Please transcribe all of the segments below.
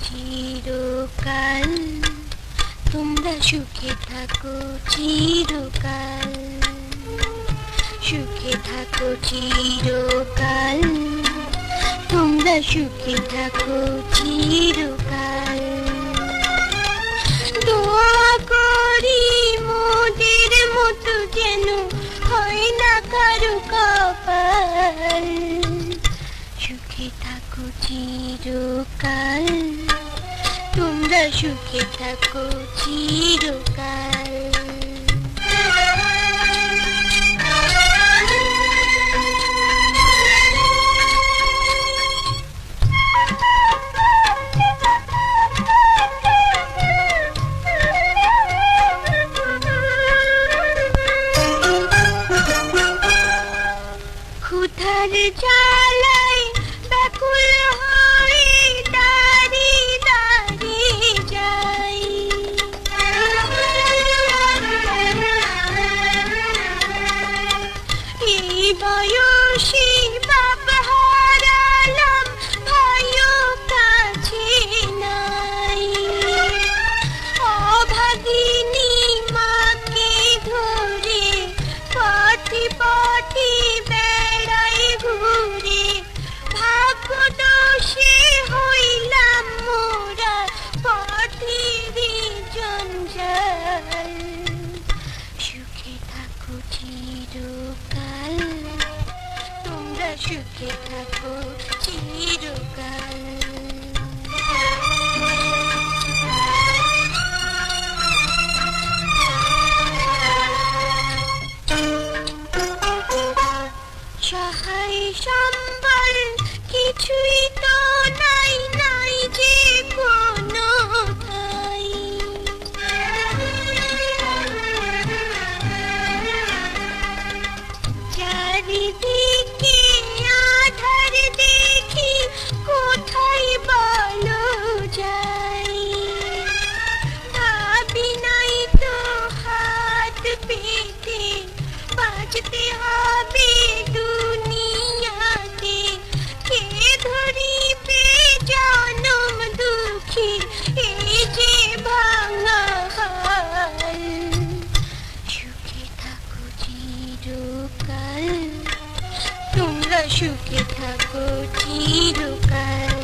চিরকাল, তোমরা সুখে থাকো চিরকাল। সুখে থাকো চিরকাল, তোমরা সুখে থাকো চিরকাল। দোয়া করি মোদের মতো যেন হয় না কারও কপাল। সুখে থাকো চিরকাল। তোমরা সুখে থাকো চিরকাল। ক্ষুধার জ্বালায় ব্যাকুল よし。সুখে থাকো চিরকাল। সহায় সম্বল কিছুই তো নাই নাই যে কোনো ঠাই চারিদিকে সুখে থাকো চিরকাল।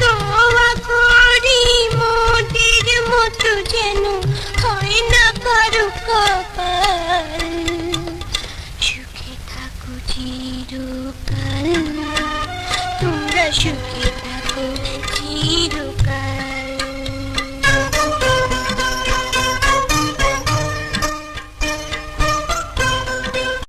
দোয়া করি মোদের মতো যেন হয় না কারও কপাল। সুখে থাকো চিরকাল। তোমরা সুখে থাকো